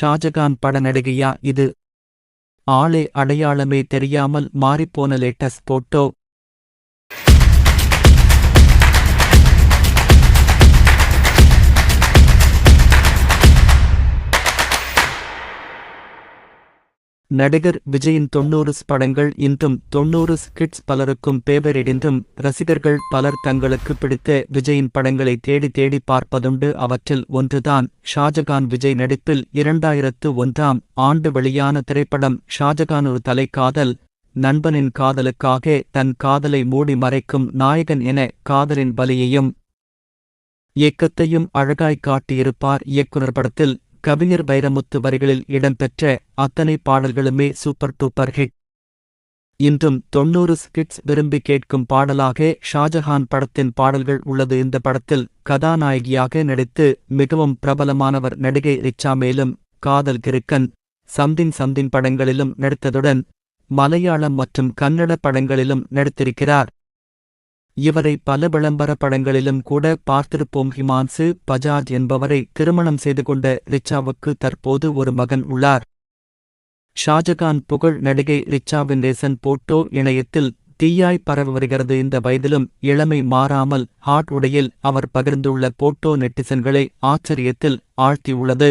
ஷாஜகான் பட நடிகையா இது? ஆளே அடையாளமே தெரியாமல் மாறிப்போன லேட்டஸ்ட் போட்டோ. நடிகர் விஜயின் தொன்னூறுஸ் படங்கள் இன்றும் தொன்னூறுஸ் ஸ்கிட்ஸ் பலருக்கும் பேவரட் என்றும் ரசிகர்கள் பலர் தங்களுக்கு பிடித்த விஜயின் படங்களை தேடி தேடி பார்ப்பதுண்டு. அவற்றில் ஒன்றுதான் ஷாஜகான் விஜய் நடிப்பில் இரண்டாயிரத்து ஒன்றாம் ஆண்டு வெளியான திரைப்படம் ஷாஜகான் ஒரு தலைக்காதல். நண்பனின் காதலுக்காக தன் காதலை மூடி மறைக்கும் நாயகன் என காதலின் பலியையும் இயக்கத்தையும் அழகாய் காட்டியிருப்பார். இயக்குனர் படத்தில் கவிஞர் வைரமுத்து வரிகளில் இடம்பெற்ற அத்தனை பாடல்களுமே சூப்பர் டூப்பர் ஹிட். இன்றும் தொன்னூறு ஸ்கிட்ஸ் விரும்பி கேட்கும் பாடலாக ஷாஜஹான் படத்தின் பாடல்கள் உள்ளது. இந்த படத்தில் கதாநாயகியாக நடித்து மிகவும் பிரபலமானவர் நடிகை ரிச்சா மேலும் காதல் கிருக்கன் சந்தின் சந்தின் படங்களிலும் நடித்ததுடன் மலையாளம் மற்றும் கன்னட படங்களிலும் நடித்திருக்கிறார். இவரை பல விளம்பர படங்களிலும் கூட பார்த்திருப்போம். ஹிமான்சு பஜாஜ் என்பவரை திருமணம் செய்து கொண்ட ரிச்சாவுக்கு தற்போது ஒரு மகன் உள்ளார். ஷாஜகான் புகழ் நடிகை ரிச்சாவின் ரேசன் போட்டோ இணையத்தில் தீயாய் பரவி வருகிறது. இந்த வயதிலும் இளமை மாறாமல் ஹாட் உடையில் அவர் பகிர்ந்துள்ள போட்டோ நெட்டிசன்களை ஆச்சரியத்தில் ஆழ்த்தியுள்ளது.